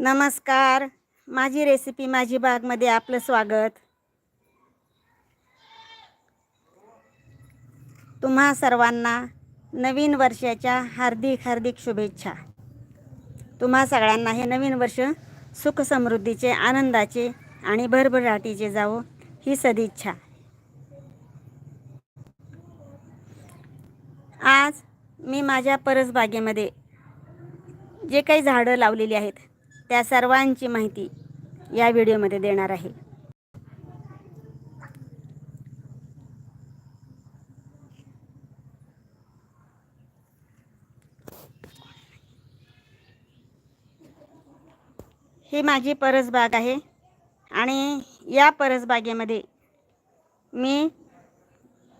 नमस्कार. माझी रेसिपी माझी बागमध्ये आपलं स्वागत. तुम्हा सर्वांना नवीन वर्षाच्या हार्दिक हार्दिक शुभेच्छा. तुम्हा सगळ्यांना हे नवीन वर्ष सुख समृद्धीचे आनंदाचे आणि भरभराटीचे जावो ही सदिच्छा. आज मी माझ्या परसबागेमध्ये जे काही झाडं लावलेली आहेत त्या सर्वांची माहिती या व्हिडिओमध्ये देणार आहे. ही माझी परसबाग आहे आणि या परसबागेमध्ये मी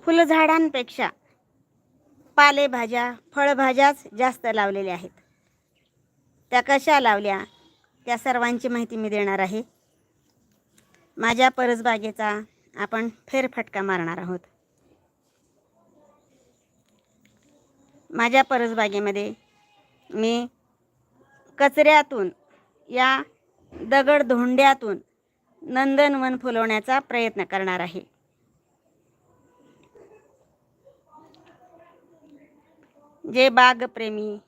फुलझाडांपेक्षा पालेभाज्या फळभाज्याच जास्त लावलेल्या आहेत. त्या कशा लावल्या? त्या सर्वांची माहिती मी देणार आहे. माझ्या परसबागेचा आपण फेरफटका मारणार आहोत. माझ्या परसबागेमध्ये मी कचऱ्यातून या दगडधोंड्यातून नंदनवन फुलवण्याचा प्रयत्न करणार आहे. जे बागप्रेमी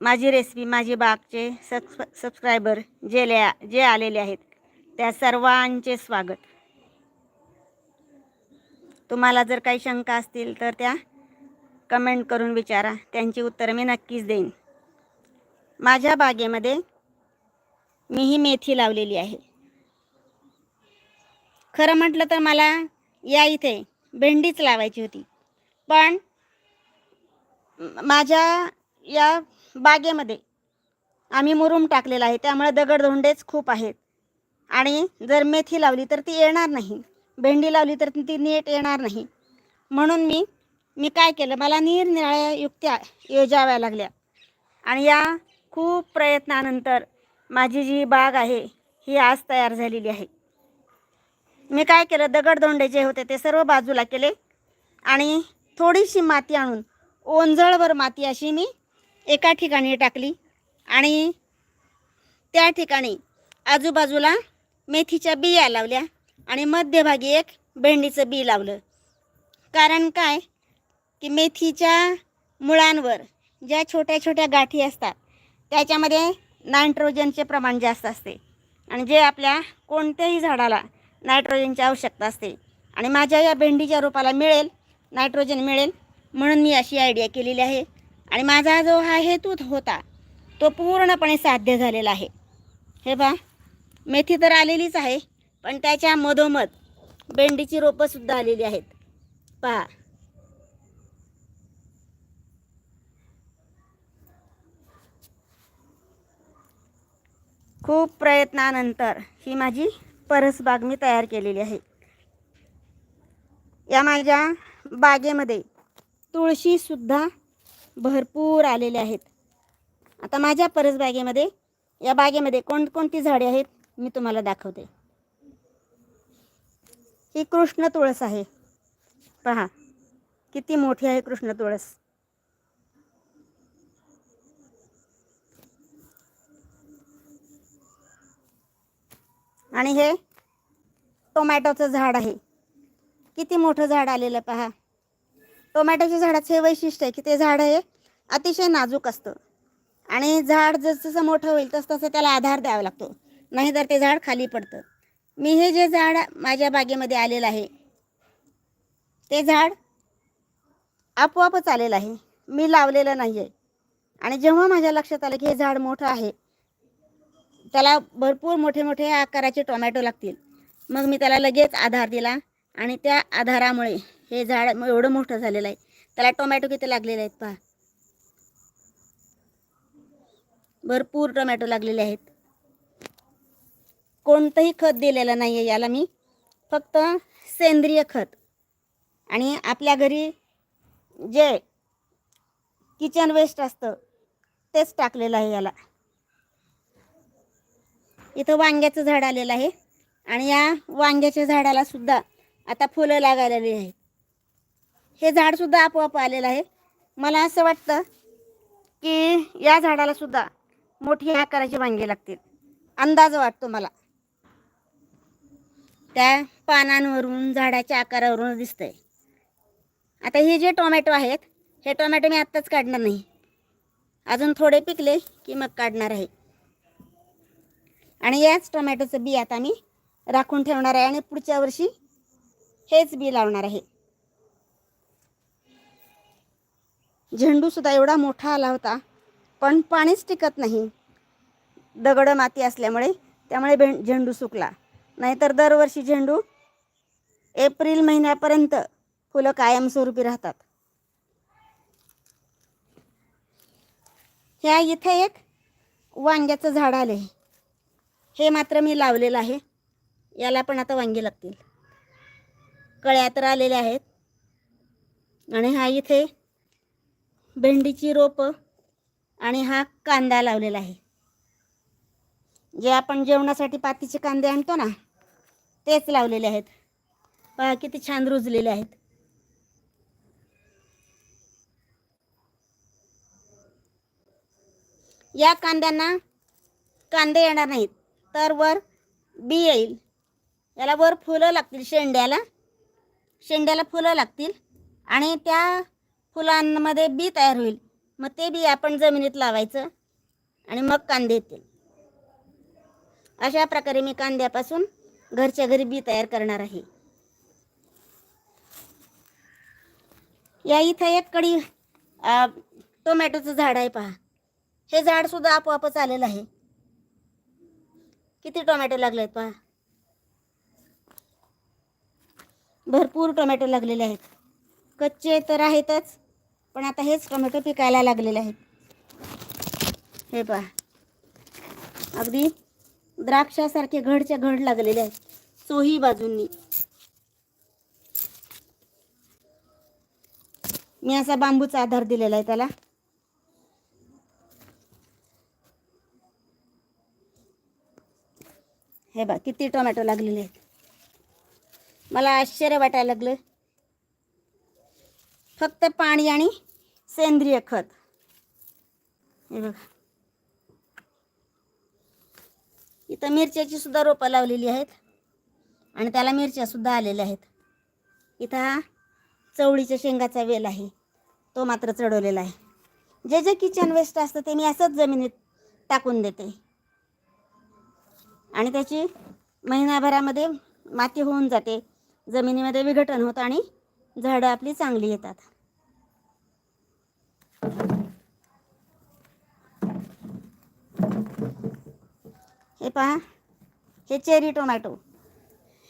माझी रेसिपी माझी बागचे सबस्क्रा सबस्क्रायबर जे ल्या जे आलेले आहेत त्या सर्वांचे स्वागत. तुम्हाला जर काही शंका असतील तर त्या कमेंट करून विचारा. त्यांची उत्तरं मी नक्कीच देईन. माझ्या बागेमध्ये मी ही मेथी लावलेली आहे. खरं म्हटलं तर मला या इथे भेंडीच लावायची होती. पण माझ्या या बागेमध्ये. आम्ही मुरूम टाकलेला आहे त्यामुळे दगडधोंडेच खूप आहेत. आणि जर मेथी लावली तर ती येणार नाही. भेंडी लावली तर ती नीट येणार नाही. म्हणून मी मी काय केलं मला निरनिराळ्या युक्त्या योजाव्या लागल्या. आणि या खूप प्रयत्नानंतर माझी जी बाग आहे ही आज तयार झालेली आहे. मी काय केलं दगडधोंडे जे होते ते सर्व बाजूला केले. आणि थोडीशी माती आणून ओंजळवर माती अशी मी एका ठिकाणी टाकली आणि त्या ठिकाणी आजूबाजूला मेथीच्या बिया लावल्या आणि मध्यभागी एक भेंडीचं बी लावलं. कारण काय? की मेथीच्या मुळांवर ज्या छोट्या छोट्या गाठी असतात त्याच्यामध्ये नायट्रोजनचे प्रमाण जास्त असते. आणि जे आपल्या कोणत्याही झाडाला नायट्रोजनची आवश्यकता असते आणि माझ्या या भेंडीच्या रोपाला मिळेल नायट्रोजन मिळेल म्हणून मी अशी आयडिया केलेली आहे. आणि माझा जो हा हेतू होता तो पूर्णपणे साध्य झालेला आहे. हे पहा मेथी तर आलेलीच आहे पण त्याच्या मधोमध भेंडीची रोपंसुद्धा आलेली आहेत. पहा. खूप प्रयत्नानंतर ही माझी परसबाग मी तयार केलेली आहे. या माझ्या बागेमध्ये तुळशीसुद्धा भरपूर आलेले आहेत. आता माझ्या परसबागेमध्ये या बागेमध्ये कोणकोणती झाडे आहेत मी तुम्हाला दाखवते. ही कृष्ण तुळस आहे. पहा किती मोठी आहे कृष्ण तुळस. आणि हे टोमॅटोचं झाड आहे. किती मोठं झाड आलेलं पहा. टोमॅटोच्या झाडाचं हे वैशिष्ट्य आहे की ते झाड हे अतिशय नाजूक असतं. आणि झाड जसजसं मोठं होईल तसं तसं त्याला आधार द्यावा लागतो. नाही तर ते झाड खाली पडतं. मी हे जे झाड माझ्या बागेमध्ये आलेलं आहे ते झाड आपोआपच आलेलं आहे. मी लावलेलं नाही आहे आणि जेव्हा माझ्या लक्षात आलं की हे झाड मोठं आहे त्याला भरपूर मोठे मोठे आकाराचे टोमॅटो लागतील. मग मी त्याला लगेच आधार दिला आणि त्या आधारामुळे हे झाड एवढं मोठं झालेलं आहे. त्याला टोमॅटो किती लागलेले आहेत पहा. भरपूर टोमॅटो लागलेले आहेत. कोणतंही खत दिलेलं नाही आहे याला मी. फक्त सेंद्रिय खत. आणि आपल्या घरी जे किचन वेस्ट असतं तेच टाकलेलं आहे याला. इथं वांग्याचं झाड आलेलं आहे. आणि या वांग्याच्या झाडाला सुद्धा आता फुलं लागायलेली आहेत. हे झाडसुद्धा आपोआप आलेलं आहे. मला असं वाटतं की या झाडाला सुद्धा मोठी आकाराची वांगे लागतील. अंदाज वाटतो मला. त्या पानांवरून झाडाच्या आकारावरून दिसतंय. आता हे जे टोमॅटो आहेत हे टोमॅटो मी आत्ताच काढणार नाही. अजून थोडे पिकले की मग काढणार आहे. आणि याच टोमॅटोचं बी आता मी राखून ठेवणार आहे आणि पुढच्या वर्षी हेच बी लावणार आहे. झेंडूसुद्धा एवढा मोठा आला होता. पण पाणीच टिकत नाही. दगडं माती असल्यामुळे त्यामुळे भें झेंडू सुकला. नाहीतर दरवर्षी झेंडू एप्रिल महिन्यापर्यंत फुलं कायमस्वरूपी राहतात. ह्या इथे एक वांग्याचं झाड आले हे मात्र मी लावलेलं आहे. याला पण आता वांगी लागतील. कळ्या तर आलेल्या आहेत. आणि हा इथे भेंडीची रोपं आणि हा कांदा लावलेला आहे. जे आपण जेवणासाठी पातीचे कांदे आणतो ना तेच लावलेले आहेत. पहा किती छान रुजलेले आहेत. या कांद्यांना कांदे येणार नाहीत तर वर बी येईल. याला वर फुलं लागतील शेंड्याला. शेंड्याला फुलं लागतील. आणि त्या फुलांमध्ये बी तयार होईल. मग ते बी आपण जमिनीत लावायचं आणि मग कांदे येतील. अशा प्रकारे मी कांद्यापासून घरच्या घरी बी तयार करणार आहे. या इथं एक कडी टोमॅटोचं झाड आहे पहा. हे झाड सुद्धा आपोआपच आलेलं आहे. किती टोमॅटो लागले आहेत पहा. भरपूर टोमॅटो लागलेले आहेत. कच्चे तर आहेतच पण आता हेच टोमॅटो पिकायला लागलेले आहेत. हे पहा. अगदी द्राक्षासारखे घडच्या घड लागलेले आहेत. चोही बाजूंनी. मी असा बांबूचा आधार दिलेला आहे त्याला. हे बा किती टोमॅटो लागलेले आहेत. मला आश्चर्य वाटायला लागलं. फक्त पाणी आणि सेंद्रिय खत. हे बघा. इथं मिरच्याची सुद्धा रोपं लावलेली आहेत आणि त्याला मिरच्या सुद्धा आलेल्या आहेत. इथं हा चवळीच्या शेंगाचा वेल आहे. तो मात्र चढवलेला आहे. जे जे किचन वेस्ट असतं ते मी असंच जमिनीत टाकून देते. आणि त्याची महिनाभरामध्ये माती होऊन जाते. जमिनीमध्ये विघटन होतं आणि झाडं आपली चांगली येतात. हे पहा हे चेरी टोमॅटो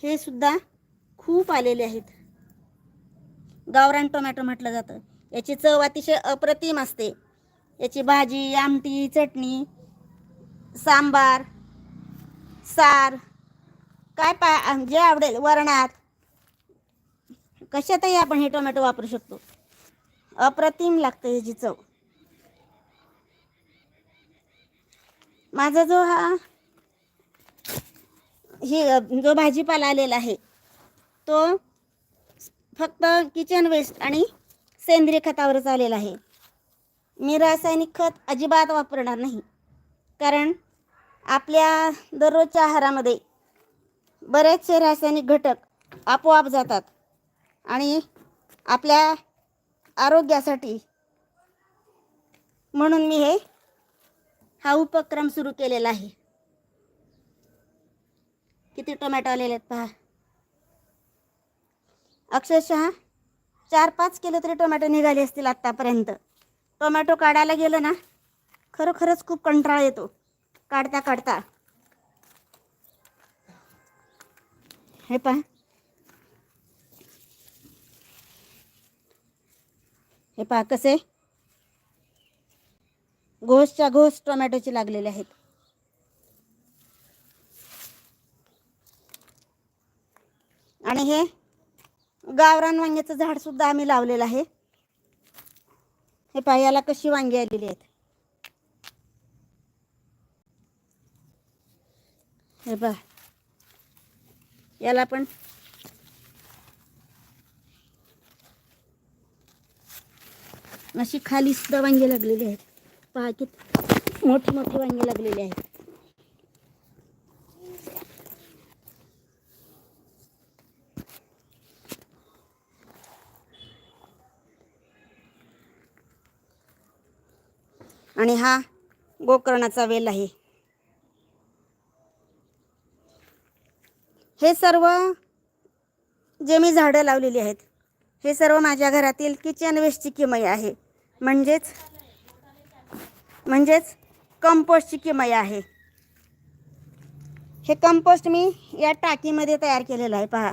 हे सुद्धा खूप आलेले आहेत. गावरान टोमॅटो म्हटलं जातं. याची चव अतिशय अप्रतिम असते. याची भाजी आमटी चटणी सांबार सार काय पा जे आवडेल वरणात कशातही आपण हे टोमॅटो वापरू शकतो. अप्रतिम लागतं ह्याची चव. माझा जो हा हे जो भाजीपाला आलेला आहे तो फक्त किचन वेस्ट आणि सेंद्रिय खतावरच आलेला आहे. मी रासायनिक खत अजिबात वापरणार नाही. कारण आपल्या दररोजच्या आहारामध्ये बरेचसे रासायनिक घटक आपोआप जातात. आणि आपल्या आरोग्यासाठी. म्हणून मी हे हा उपक्रम सुरू केलेला आहे. किती टोमॅटो आलेले आहेत पहा. अक्षरशः चार पाच किलो तरी टोमॅटो निघाले असतील आत्तापर्यंत. टोमॅटो काढायला गेलं ना खरोखरच खूप कंटाळा येतो. काढता काढता. हे पहा. हे पहा कसे? घोसच्या घोस टोमॅटोचे लागलेले आहेत. आणि हे गावरान वांग्याचं झाड सुद्धा आम्ही लावलेलं आहे. हे पहा याला कशी वांगी आलेली आहेत. हे पहा याला पण अशी खाली सुद्धा वांगी लागलेली आहेत. पहा किती मोठी मोठे वांगी लागलेली आहेत. आणि हा गोकर्णाचा वेल आहे. हे सर्व जे मी झाडं लावलेली आहेत. हे सर्व माझ्या घरातील किचन वेस्टची किमय आहे. म्हणजेच म्हणजेच कंपोस्टची किमय आहे. हे कंपोस्ट मी या टाकीमध्ये तयार केलेलं आहे पहा.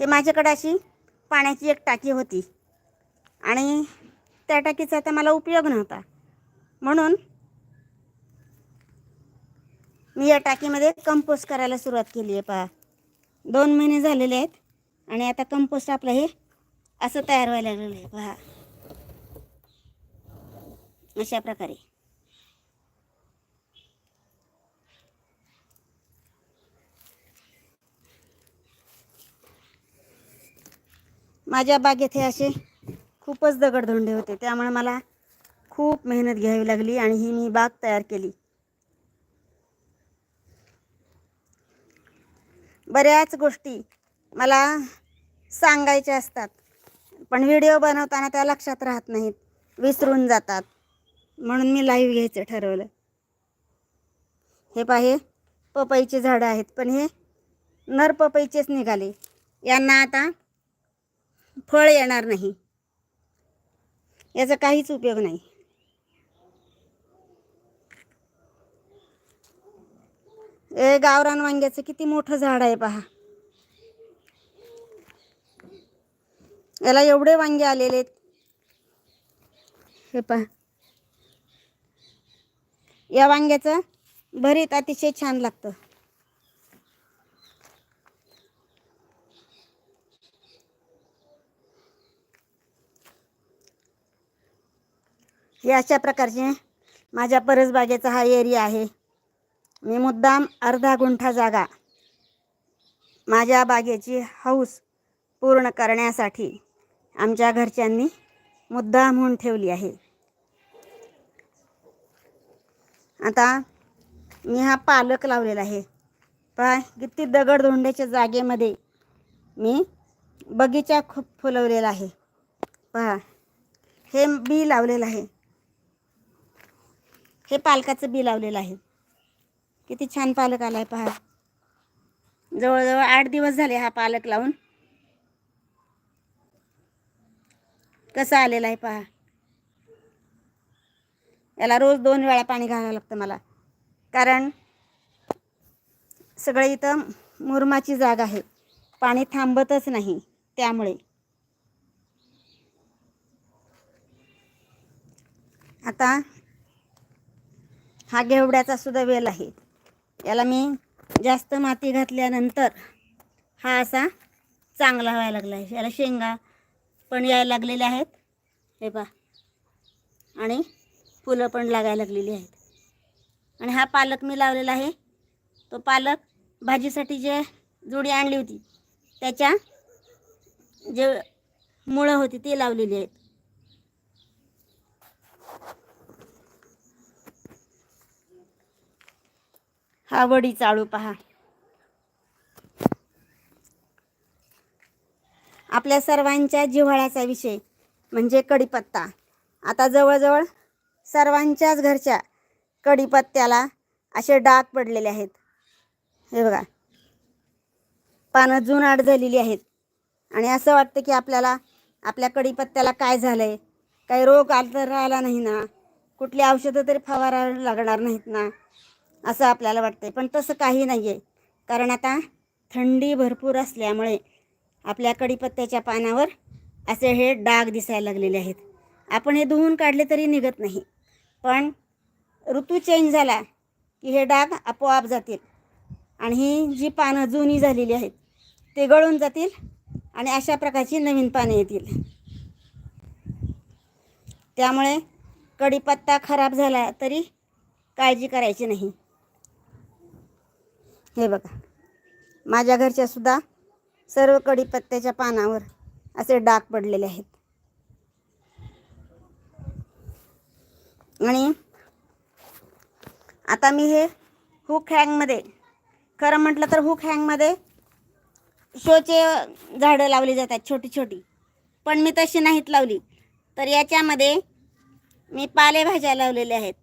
हे माझ्याकडे अशी पाण्याची एक टाकी होती. आणि त्या टाकीचा आता मला उपयोग नव्हता. म्हणून मी या टाकीमध्ये कंपोस्ट करायला सुरुवात केली आहे पहा. दोन महिने झालेले आहेत आणि आता कंपोस्ट आपलं हे असं तयार व्हायला लागलेलं आहे. पहा. अशा प्रकारे. माझ्या बागेत हे असे खूपच दगडधोंडे होते. त्यामुळे मला खूप मेहनत घ्यावी लागली आणि ही मी बाग तयार केली. बऱ्याच गोष्टी मला सांगायच्या असतात. पण व्हिडिओ बनवताना त्या लक्षात राहत नाहीत. विसरून जातात. म्हणून मी लाईव्ह घ्यायचं ठरवलं. हे पाहे पपईचे झाडं आहेत. पण हे नर पपईचेच निघाले. यांना आता फळ येणार नाही. याचा काहीच उपयोग नाही. ए गावरान वांग्याचं किती मोठं झाड आहे पहा. याला एवढे वांगे आलेले आहेत. हे पहा. या वांग्याचं भरीत अतिशय छान लागतं. हे अशा प्रकारचे माझ्या परसबागेचा हा एरिया आहे. मी मुद्दाम अर्धा गुंठा जागा माझ्या बागेची हौस पूर्ण करण्यासाठी आमच्या घरच्यांनी मुद्दाम म्हणून ठेवली आहे. आता मी हा पालक लावलेला आहे. पहा किती दगडधोंड्याच्या जागेमध्ये मी बगीचा खूप फुलवलेला आहे. पहा हे बी लावलेलं आहे. हे पालकाचं बी लावलेलं आहे. किती छान पालक आला आहे पहा. जवळजवळ आठ दिवस झाले हा पालक लावून. कसा आलेला आहे पहा. याला रोज दोन वेळा पाणी घालावं लागतं मला. कारण सगळे इथं मुरमाची जागा आहे. पाणी थांबतच नाही त्यामुळे. आता हा घेवड्याचा सुद्धा वेल आहे. याला मी जास्त माती घातल्यानंतर हा असा चांगला व्हायला लागला आहे. याला शेंगा पण यायला लागलेल्या आहेत. हे पा आणि फुलं पण लागायला लागलेली आहेत. आणि हा पालक मी लावलेला आहे. तो पालक भाजीसाठी जे जोडी आणली होती त्याच्या जे मुळं होती ती लावलेली आहेत. हा वडी चाळू पहा. आपल्या सर्वांच्या जिव्हाळ्याचा विषय म्हणजे कढीपत्ता आता जवळजवळ सर्वांच्याच घरच्या कढीपत्त्याला असे डाग पडलेले आहेत. हे बघा. पानं जुनाट झालेली आहेत. आणि असं वाटतं की आपल्याला आपल्या कढीपत्त्याला काय झालं आहे काही रोग आल तर राहिला नाही ना? कुठली औषधं तरी फवारायला लागणार नाहीत ना? असं आपल्याला वाटतं पण तसं काही नाही आहे कारण आता थंडी भरपूर असल्यामुळे आपल्या कडीपत्त्याच्या पानावर असे हे डाग दिसायला लागलेले आहेत. आपण हे धुवून काढले तरी निघत नाही. पण ऋतू चेंज झाला की हे डाग आपोआप जातील. आणि ही जी पानं जुनी झालेली आहेत ते गळून जातील आणि अशा प्रकारची नवीन पाने येतील. त्यामुळे कडीपत्ता खराब झाला तरी काळजी करायची नाही. हे बघा. माझ्या घरच्यासुद्धा सर्व कढीपत्त्याच्या पानावर असे डाग पडलेले आहेत. आणि आता मी हे हुक हँगमध्ये खरं म्हटलं तर हुक हँगमध्ये शोचे झाडं लावली जातात छोटी छोटी. पण मी तशी नाहीत लावली. तर याच्यामध्ये मी पालेभाज्या लावलेल्या आहेत.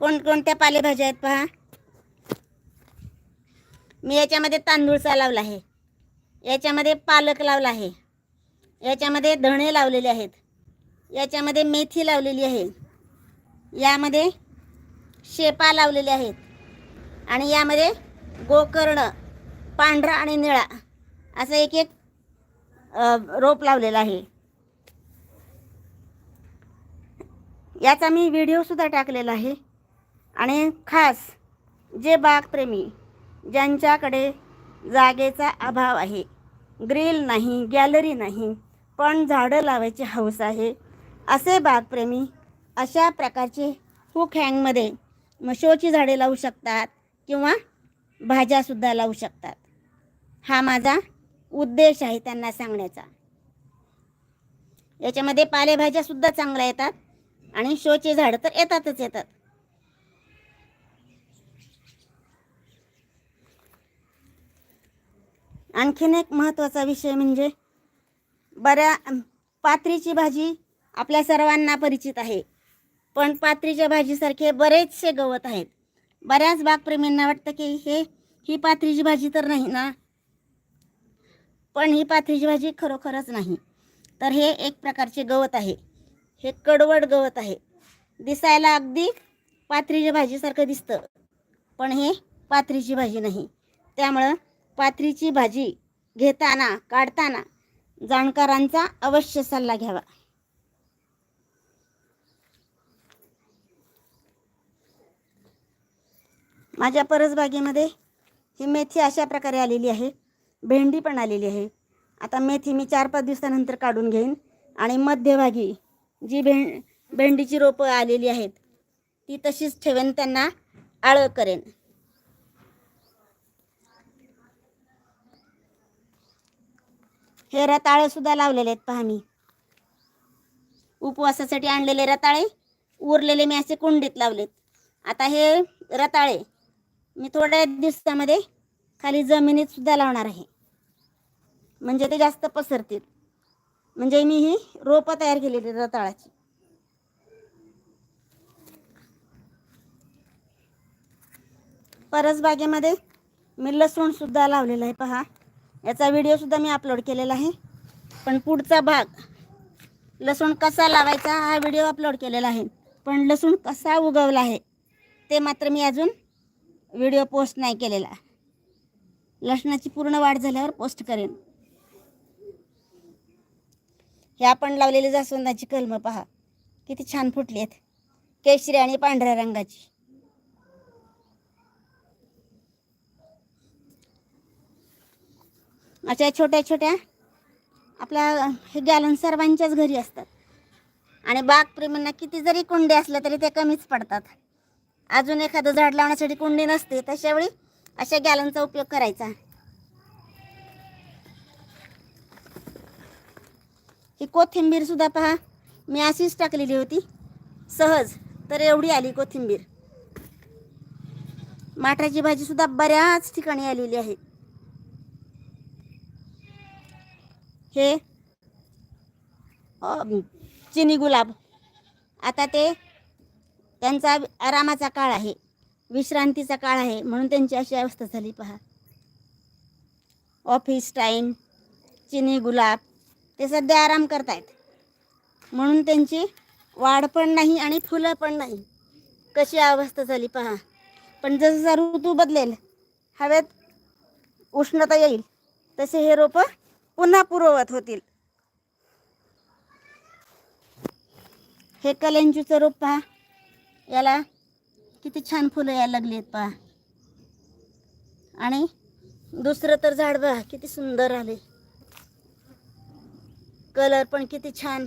कोणकोणत्या पालेभाज्या आहेत पहा? मी याच्यामध्ये तांदूळचा लावला आहे. याच्यामध्ये पालक लावला आहे. याच्यामध्ये धणे लावलेले आहेत. याच्यामध्ये मेथी लावलेली आहे. यामध्ये शेपा लावलेले आहेत. आणि यामध्ये गोकर्ण पांढरा आणि निळा असं एक एक रोप लावलेला आहे. याचा मी व्हिडिओसुद्धा टाकलेला आहे. आणि खास जे बागप्रेमी ज्यांच्याकडे जागेचा अभाव आहे. ग्रिल नाही गॅलरी नाही पण झाडं लावायची हौस आहे. असे बागप्रेमी अशा प्रकारचे हुक हँगमध्ये मग शोची झाडे लावू शकतात किंवा भाज्यासुद्धा लावू शकतात. हा माझा उद्देश आहे त्यांना सांगण्याचा. याच्यामध्ये पालेभाज्यासुद्धा चांगल्या येतात आणि शोचे झाडं तर येतातच येतात. आणखीन एक महत्त्वाचा विषय म्हणजे बऱ्या पात्रीची भाजी आपल्या सर्वांना परिचित आहे. पण पात्रीच्या भाजीसारखे बरेचसे गवत आहेत. बऱ्याच बागप्रेमींना वाटतं की हे ही पात्रीची भाजी तर नाही ना? पण ही पात्रीची भाजी खरोखरच नाही. तर हे एक प्रकारचे गवत आहे. हे कडवड गवत आहे. दिसायला अगदी पात्रीच्या भाजीसारखं दिसतं. पण हे पात्रीची भाजी नाही. त्यामुळं पात्रीची भाजी घेताना काढताना जाणकारांचा अवश्य सल्ला घ्यावा. माझ्या परसबागेमध्ये ही मेथी अशा प्रकारे आलेली आहे. भेंडी पण आलेली आहे. आता मेथी मी चार पाच दिवसानंतर काढून घेईन आणि मध्यभागी जी भें भेंडीची रोपं आलेली आहेत ती तशीच ठेवेन त्यांना आळं करेन. हे रताळे सुद्धा लावलेले आहेत पहा मी. उपवासासाठी आणलेले रताळे उरलेले मी असे कुंडीत लावलेत. आता हे रताळे मी थोड्या दिवसामध्ये खाली जमिनीत सुद्धा लावणार आहे. म्हणजे ते जास्त पसरतील. म्हणजे मी ही रोपं तयार केलेली रताळाची परसबागेमध्ये मी लसूण सुद्धा लावलेला आहे पहा. याचा व्हिडिओसुद्धा मी अपलोड केलेला आहे. पण पुढचा भाग लसूण कसा लावायचा हा व्हिडिओ अपलोड केलेला आहे. पण लसूण कसा उगवला आहे ते मात्र मी अजून व्हिडिओ पोस्ट नाही केलेला. लसणाची पूर्ण वाढ झाल्यावर पोस्ट करेन. हे आपण लावलेली जास्वंदाची कलमं पहा. किती छान फुटली आहेत केशरी आणि पांढऱ्या रंगाची. अशा छोट्या छोट्या. आपल्या हे गॅलन सर्वांच्याच घरी असतात. आणि बागप्रेमींना किती जरी कुंडी असलं तरी ते कमीच पडतात. अजून एखादं झाड लावण्यासाठी कुंडी नसते तशावेळी अशा गॅलनचा उपयोग करायचा. ही कोथिंबीर सुद्धा पहा मी अशीच टाकलेली होती. सहज तर एवढी आली कोथिंबीर. माठाची भाजी सुद्धा बऱ्याच ठिकाणी आलेली आहे. हे चिनी गुलाब. आता ते त्यांचा आरामाचा काळ आहे विश्रांतीचा काळ आहे म्हणून त्यांची अशी अवस्था झाली पहा. ऑफिस टाईम चिनी गुलाब ते सध्या आराम करतायत. म्हणून त्यांची वाढ पण नाही आणि फुलं पण नाही. कशी अवस्था झाली पहा. पण जसं ऋतू बदलेल हवेत उष्णता येईल तसे हे रोपं पुन्हा पूर्ववत होतील. हे कलेंजूचं रोप पहा. याला किती छान फुलं यायला लागली आहेत पहा. आणि दुसरं तर झाड पहा किती सुंदर आले. कलर पण किती छान.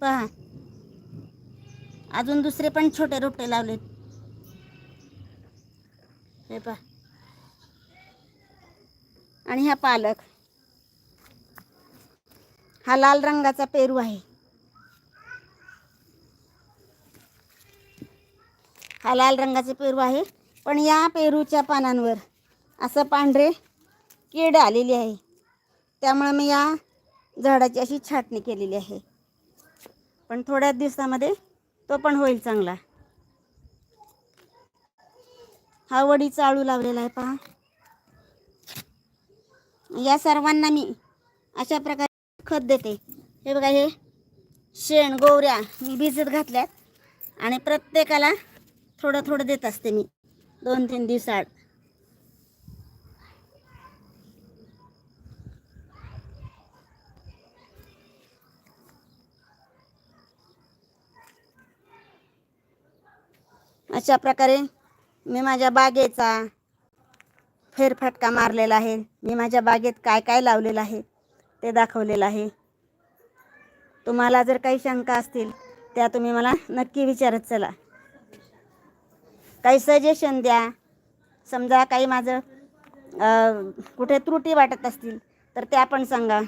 पहा. अजून दुसरे पण छोटे रोपटे लावलेत. हे पहा. आणि हा पालक. हा लाल रंगाचा पेरू आहे. हा लाल रंगाचा पेरू आहे. पण या पेरूच्या पानांवर असं पांढरे कीड आलेली आहे. त्यामुळे मी या झाडाची अशी छाटणी केलेली आहे. पण थोड्याच दिवसामध्ये तो पण होईल चांगला. हा वडीचा आळू लावलेला आहे पहा. या सर्वांना मी अशा प्रकारे खत देते. हे बघा हे शेण गोवऱ्या मी भिजत घातल्यात आणि प्रत्येकाला थोडं थोडं देत असते मी. दोन तीन दिवसाआड. अशा प्रकारे मी माझ्या बागेचा फेरफटका मारलेला आहे. मी माझ्या बागेत काय काय लावलेलं आहे ते दाखवलेलं आहे. तुम्हाला जर काही शंका असतील त्या तुम्ही मला नक्की विचारत चला. काही सजेशन द्या. समजा काही माझं कुठे त्रुटी वाटत असतील तर त्या पण सांगा.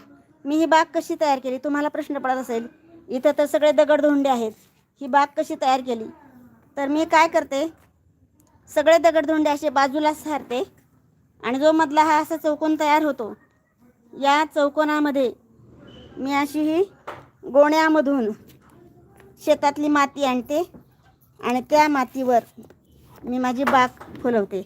मी ही बाग कशी तयार केली? तुम्हाला प्रश्न पडत असेल इथं तर सगळे दगडधोंडे आहेत. ही बाग कशी तयार केली? तर मी काय करते? सगळे दगडधोंडे असे बाजूला सारते. आणि जो मधला हा असा चौकोन तयार होतो या चौकोनामध्ये मी अशी ही गोण्यामधून शेतातली माती आणते आणि त्या मातीवर मी माझी बाग फुलवते.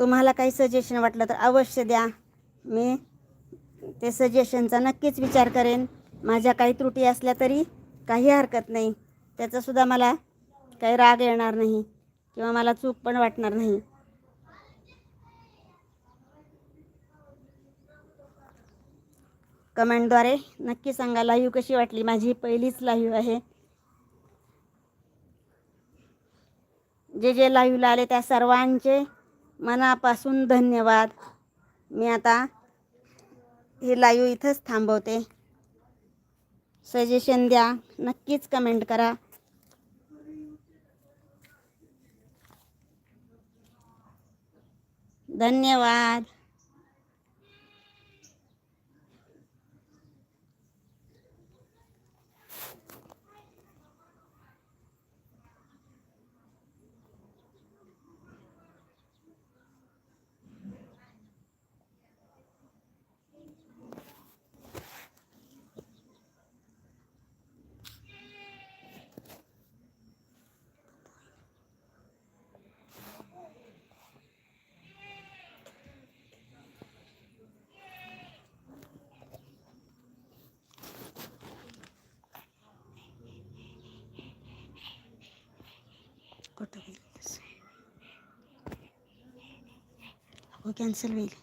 तुम्हाला काही सजेशन वाटलं तर अवश्य द्या. मी ते सजेशनचा नक्कीच विचार करेन. माझ्या काही त्रुटी असल्या तरी काही हरकत नाही. त्याचासुद्धा मला काही राग येणार नाही किंवा मला चूक पण वाटणार नाही. कमेंटद्वारे नक्की सांगा लाईव्ह कशी वाटली? माझी पहिलीच लाईव्ह आहे. जे जे लाईव्हला आले त्या सर्वांचे मनापासून धन्यवाद. मी आता हे लाईव्ह इथंच थांबवते. सजेशन द्या. नक्कीच कमेंट करा. धन्यवाद. कुठं गेली हो कॅन्सल होईल